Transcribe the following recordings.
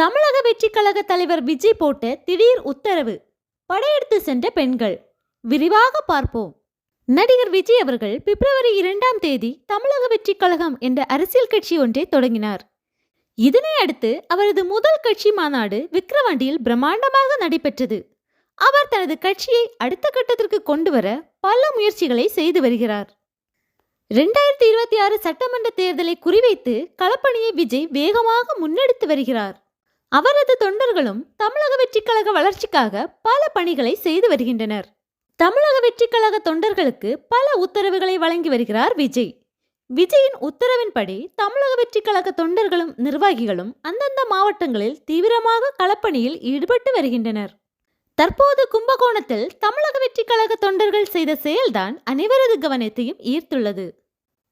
தமிழக வெற்றி கழக தலைவர் விஜய் போட்ட திடீர் உத்தரவு படையெடுத்து சென்ற பெண்கள். விரிவாக பார்ப்போம். நடிகர் விஜய் அவர்கள் பிப்ரவரி இரண்டாம் தேதி தமிழக வெற்றி கழகம் என்ற அரசியல் கட்சி ஒன்றை தொடங்கினார். இதனை அடுத்து அவரது முதல் கட்சி மாநாடு விக்கிரவாண்டியில் பிரம்மாண்டமாக நடைபெற்றது. அவர் தனது கட்சியை அடுத்த கட்டத்திற்கு கொண்டு வர பல முயற்சிகளை செய்து வருகிறார். ரெண்டாயிரத்தி இருபத்தி ஆறு சட்டமன்ற தேர்தலை குறிவைத்து களப்பணியை விஜய் வேகமாக முன்னெடுத்து வருகிறார். அவரது தொண்டர்களும் தமிழக வெற்றிக்கழக வளர்ச்சிக்காக பல பணிகளை செய்து வருகின்றனர். தமிழக வெற்றிக்கழக தொண்டர்களுக்கு பல உத்தரவுகளை வழங்கி வருகிறார் விஜய். விஜயின் உத்தரவின்படி தமிழக வெற்றிக்கழக தொண்டர்களும் நிர்வாகிகளும் அந்தந்த மாவட்டங்களில் தீவிரமாக களப்பணியில் ஈடுபட்டு வருகின்றனர். தற்போது கும்பகோணத்தில் தமிழக வெற்றிக்கழக தொண்டர்கள் செய்த செயல்தான் அனைவரது கவனத்தையும் ஈர்த்துள்ளது.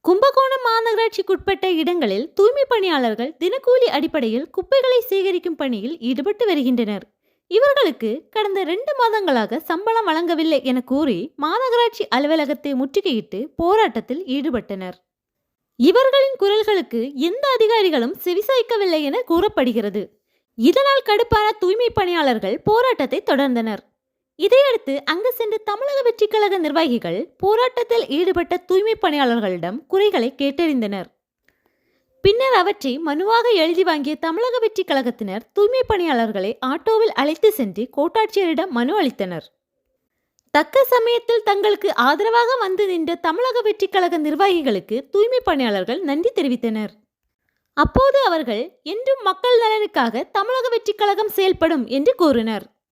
கும்பகோணம் மாநகராட்சிக்குட்பட்ட இடங்களில் தூய்மை பணியாளர்கள் தினக்கூலி அடிப்படையில் குப்பைகளை சேகரிக்கும் பணியில் ஈடுபட்டு வருகின்றனர். இவர்களுக்கு கடந்த ரெண்டு மாதங்களாக சம்பளம் வழங்கவில்லை என கூறி மாநகராட்சி அலுவலகத்தை முற்றுகையிட்டு போராட்டத்தில் ஈடுபட்டனர். இவர்களின் குரல்களுக்கு எந்த அதிகாரிகளும் செவிசாய்க்கவில்லை என கூறப்படுகிறது. இதனால் கடுப்பான தூய்மை பணியாளர்கள் போராட்டத்தை தொடர்ந்தனர். இதையடுத்து அங்கு சென்ற தமிழக வெற்றிக் கழக நிர்வாகிகள் போராட்டத்தில் ஈடுபட்ட தூய்மை பணியாளர்களிடம் குறைகளை கேட்டறிந்தனர். பின்னர் அவற்றை மனுவாக எழுதி வாங்கிய தமிழக வெற்றிக் கழகத்தினர் தூய்மை பணியாளர்களை ஆட்டோவில் அழைத்து சென்று கோட்டாட்சியரிடம் மனு அளித்தனர். தக்க சமயத்தில் தங்களுக்கு ஆதரவாக வந்து நின்ற தமிழக வெற்றிக் கழக நிர்வாகிகளுக்கு தூய்மை பணியாளர்கள் நன்றி தெரிவித்தனர். அப்போது அவர்கள் என்றும் மக்கள் நலனுக்காக தமிழக வெற்றிக் கழகம் செயல்படும் என்று கூறினர்.